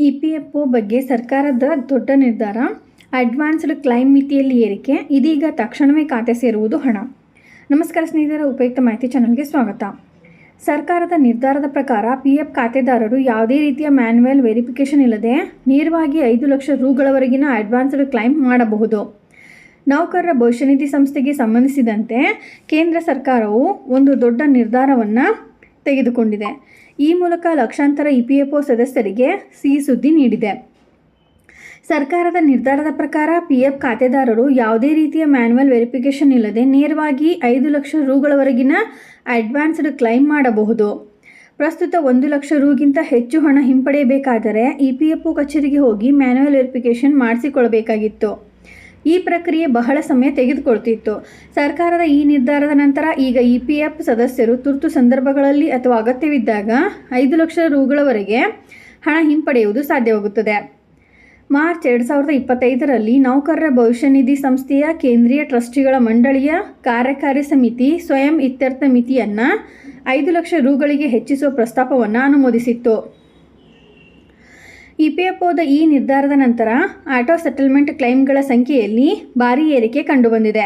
E P F ಒ ಬಗ್ಗೆ ಸರ್ಕಾರದ ದೊಡ್ಡ ನಿರ್ಧಾರ, ಅಡ್ವಾನ್ಸ್ಡ್ ಕ್ಲೈಮ್ ಮಿತಿಯಲ್ಲಿ ಏರಿಕೆ, ಇದೀಗ ತಕ್ಷಣವೇ ಖಾತೆ ಸೇರುವುದು ಹಣ. ನಮಸ್ಕಾರ ಸ್ನೇಹಿತರ, ಉಪಯುಕ್ತ ಮಾಹಿತಿ ಚಾನಲ್ಗೆ ಸ್ವಾಗತ. ಸರ್ಕಾರದ ನಿರ್ಧಾರದ ಪ್ರಕಾರ ಪಿ ಎಫ್ ಖಾತೆದಾರರು ಯಾವುದೇ ರೀತಿಯ ಮ್ಯಾನ್ಯುವಲ್ ವೆರಿಫಿಕೇಶನ್ ಇಲ್ಲದೆ ನೇರವಾಗಿ ಐದು ಲಕ್ಷ ರೂಗಳವರೆಗಿನ ಅಡ್ವಾನ್ಸ್ಡ್ ಕ್ಲೈಮ್ ಮಾಡಬಹುದು. ನೌಕರರ ಭವಿಷ್ಯ ನಿಧಿ ಸಂಸ್ಥೆಗೆ ಸಂಬಂಧಿಸಿದಂತೆ ಕೇಂದ್ರ ಸರ್ಕಾರವು ಒಂದು ದೊಡ್ಡ ನಿರ್ಧಾರವನ್ನು ತೆಗೆದುಕೊಂಡಿದೆ. ಈ ಮೂಲಕ ಲಕ್ಷಾಂತರ ಇ ಪಿ ಎಫ್ ಒ ಸದಸ್ಯರಿಗೆ ಸಿಹಿ ಸುದ್ದಿ ನೀಡಿದೆ. ಸರ್ಕಾರದ ನಿರ್ಧಾರದ ಪ್ರಕಾರ ಪಿ ಎಫ್ ಖಾತೆದಾರರು ಯಾವುದೇ ರೀತಿಯ ಮ್ಯಾನ್ಯುವಲ್ ವೆರಿಫಿಕೇಷನ್ ಇಲ್ಲದೆ ನೇರವಾಗಿ ಐದು ಲಕ್ಷ ರೂಗಳವರೆಗಿನ ಅಡ್ವಾನ್ಸ್ಡ್ ಕ್ಲೈಮ್ ಮಾಡಬಹುದು. ಪ್ರಸ್ತುತ ಒಂದು ಲಕ್ಷ ರೂಗಿಂತ ಹೆಚ್ಚು ಹಣ ಹಿಂಪಡೆಯಬೇಕಾದರೆ ಇ ಪಿ ಎಫ್ ಒ ಕಚೇರಿಗೆ ಹೋಗಿ ಮ್ಯಾನ್ಯುವಲ್ ವೆರಿಫಿಕೇಷನ್ ಮಾಡಿಸಿಕೊಳ್ಳಬೇಕಾಗಿತ್ತು. ಈ ಪ್ರಕ್ರಿಯೆ ಬಹಳ ಸಮಯ ತೆಗೆದುಕೊಳ್ತಿತ್ತು. ಸರ್ಕಾರದ ಈ ನಿರ್ಧಾರದ ನಂತರ ಈಗ ಇ ಪಿ ಎಫ್ ಸದಸ್ಯರು ತುರ್ತು ಸಂದರ್ಭಗಳಲ್ಲಿ ಅಥವಾ ಅಗತ್ಯವಿದ್ದಾಗ ಐದು ಲಕ್ಷ ರುಗಳವರೆಗೆ ಹಣ ಹಿಂಪಡೆಯುವುದು ಸಾಧ್ಯವಾಗುತ್ತದೆ. ಮಾರ್ಚ್ ಎರಡು ಸಾವಿರದ ಇಪ್ಪತ್ತೈದರಲ್ಲಿ ನೌಕರರ ಭವಿಷ್ಯ ನಿಧಿ ಸಂಸ್ಥೆಯ ಕೇಂದ್ರೀಯ ಟ್ರಸ್ಟಿಗಳ ಮಂಡಳಿಯ ಕಾರ್ಯಕಾರಿ ಸಮಿತಿ ಸ್ವಯಂ ಇತ್ಯರ್ಥ ಮಿತಿಯನ್ನು ಐದು ಲಕ್ಷ ರುಗಳಿಗೆ ಹೆಚ್ಚಿಸುವ ಪ್ರಸ್ತಾಪವನ್ನು ಅನುಮೋದಿಸಿತ್ತು. ಇ ಪಿ ಎಫ್ ಒದ ಈ ನಿರ್ಧಾರದ ನಂತರ ಆಟೋ ಸೆಟಲ್ಮೆಂಟ್ ಕ್ಲೈಮ್ಗಳ ಸಂಖ್ಯೆಯಲ್ಲಿ ಭಾರೀ ಏರಿಕೆ ಕಂಡುಬಂದಿದೆ.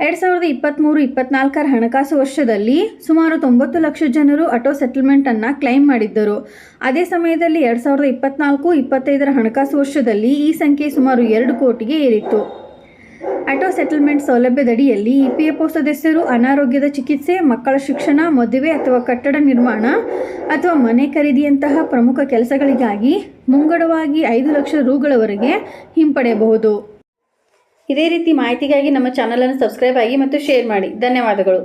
ಎರಡು ಸಾವಿರದ ಇಪ್ಪತ್ತ್ಮೂರು ಇಪ್ಪತ್ನಾಲ್ಕರ ಹಣಕಾಸು ವರ್ಷದಲ್ಲಿ ಸುಮಾರು ತೊಂಬತ್ತು ಲಕ್ಷ ಜನರು ಆಟೋ ಸೆಟಲ್ಮೆಂಟನ್ನು ಕ್ಲೈಮ್ ಮಾಡಿದ್ದರು. ಅದೇ ಸಮಯದಲ್ಲಿ ಎರಡು ಸಾವಿರದ ಇಪ್ಪತ್ನಾಲ್ಕು ಇಪ್ಪತ್ತೈದರ ಹಣಕಾಸು ವರ್ಷದಲ್ಲಿ ಈ ಸಂಖ್ಯೆ ಸುಮಾರು ಎರಡು ಕೋಟಿಗೆ ಏರಿತ್ತು. ಆಟೋ ಸೆಟಲ್ಮೆಂಟ್ ಸೌಲಭ್ಯದಡಿಯಲ್ಲಿ ಇ ಪಿ ಎಫ್ ಒ ಸದಸ್ಯರು ಅನಾರೋಗ್ಯದ ಚಿಕಿತ್ಸೆ, ಮಕ್ಕಳ ಶಿಕ್ಷಣ, ಮದುವೆ ಅಥವಾ ಕಟ್ಟಡ ನಿರ್ಮಾಣ ಅಥವಾ ಮನೆ ಖರೀದಿಯಂತಹ ಪ್ರಮುಖ ಕೆಲಸಗಳಿಗಾಗಿ ಮುಂಗಡವಾಗಿ ಐದು ಲಕ್ಷ ರೂಗಳವರೆಗೆ ಹಿಂಪಡೆಯಬಹುದು. ಇದೇ ರೀತಿ ಮಾಹಿತಿಗಾಗಿ ನಮ್ಮ ಚಾನಲನ್ನು ಸಬ್ಸ್ಕ್ರೈಬ್ ಆಗಿ ಮತ್ತು ಶೇರ್ ಮಾಡಿ. ಧನ್ಯವಾದಗಳು.